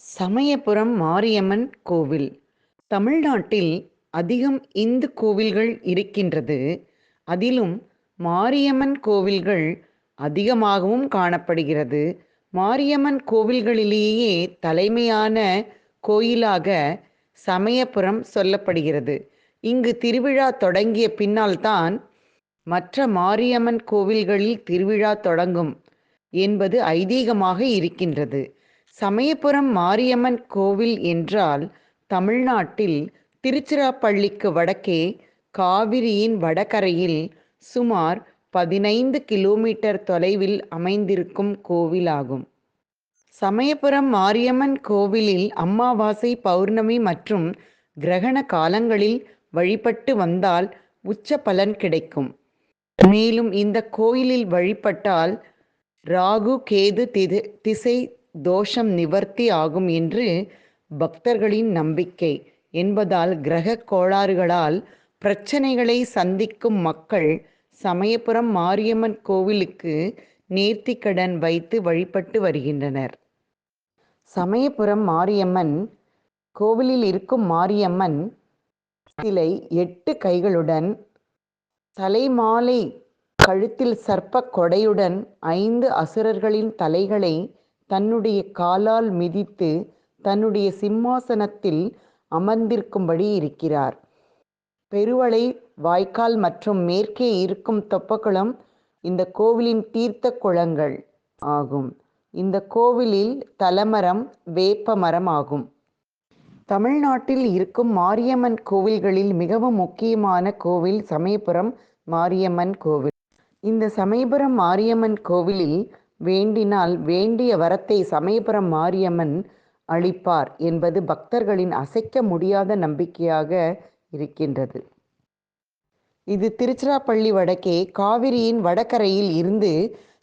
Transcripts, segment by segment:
சமயபுரம் மாரியம்மன் கோவில். தமிழ்நாட்டில் அதிகம் இந்து கோவில்கள் இருக்கின்றது. அதிலும் மாரியம்மன் கோவில்கள் அதிகமாகவும் காணப்படுகிறது. மாரியம்மன் கோவில்களிலேயே தலைமையான கோயிலாக சமயபுரம் சொல்லப்படுகிறது. இங்கு திருவிழா தொடங்கிய பின்னால்தான் மற்ற மாரியம்மன் கோவில்களில் திருவிழா தொடங்கும் என்பது ஐதீகமாக இருக்கின்றது. சமயபுரம் மாரியம்மன் கோவில் என்றால் தமிழ்நாட்டில் திருச்சிராப்பள்ளிக்கு வடக்கே காவிரியின் வடகரையில் சுமார் பதினைந்து கிலோமீட்டர் தொலைவில் அமைந்திருக்கும் கோவிலாகும். சமயபுரம் மாரியம்மன் கோவிலில் அம்மாவாசை பௌர்ணமி மற்றும் கிரகண காலங்களில் வழிபட்டு வந்தால் உச்ச பலன் கிடைக்கும். மேலும் இந்த கோயிலில் வழிபட்டால் ராகு கேது திது திசை தோஷம் நிவர்த்தி ஆகும் என்று பக்தர்களின் நம்பிக்கை என்பதால் கிரக கோளாறுகளால் பிரச்சனைகளை சந்திக்கும் மக்கள் சமயபுரம் மாரியம்மன் கோவிலுக்கு நேர்த்திக்கடன் வைத்து வழிபட்டு வருகின்றனர். சமயபுரம் மாரியம்மன் கோவிலில் இருக்கும் மாரியம்மன் சிலை எட்டு கைகளுடன் தலைமாலை கழுத்தில் சர்ப்ப கொடையுடன் ஐந்து அசுரர்களின் தலைகளை தன்னுடைய காலால் மிதித்து தன்னுடைய சிம்மாசனத்தில் அமர்ந்திருக்கும்படி இருக்கிறார். பெருவளை வாய்க்கால் மற்றும் மேற்கே இருக்கும் தொப்பக்குளம் இந்த கோவிலின் தீர்த்த குளங்கள் ஆகும். இந்த கோவிலில் தலமரம் வேப்ப மரம் ஆகும். தமிழ்நாட்டில் இருக்கும் மாரியம்மன் கோவில்களில் மிகவும் முக்கியமான கோவில் சமயபுரம் மாரியம்மன் கோவில். இந்த சமயபுரம் மாரியம்மன் கோவிலில் வேண்டினால் வேண்டிய வரத்தை சமயபுரம் மாரியம்மன் அளிப்பார் என்பது பக்தர்களின் அசைக்க முடியாத நம்பிக்கையாக இருக்கின்றது. இது திருச்சிராப்பள்ளி வடக்கே காவிரியின் வடகரையில் இருந்து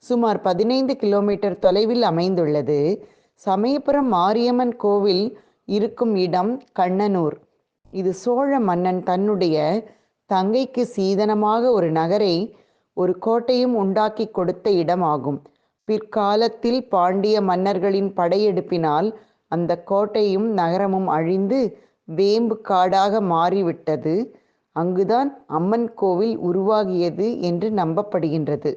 சுமார் பதினைந்து கிலோமீட்டர் தொலைவில் அமைந்துள்ளது. சமயபுரம் மாரியம்மன் கோவில் இருக்கும் இடம் கண்ணனூர். இது சோழ மன்னன் தன்னுடைய தங்கைக்கு சீதனமாக ஒரு நகரை ஒரு கோட்டையும் உண்டாக்கி கொடுத்த இடமாகும். பிற்காலத்தில் பாண்டிய மன்னர்களின் படையெடுப்பினால் அந்த கோட்டையும் நகரமும் அழிந்து வேம்பு காடாக மாறிவிட்டது. அங்குதான் அம்மன் கோவில் உருவாகியது என்று நம்பப்படுகின்றது.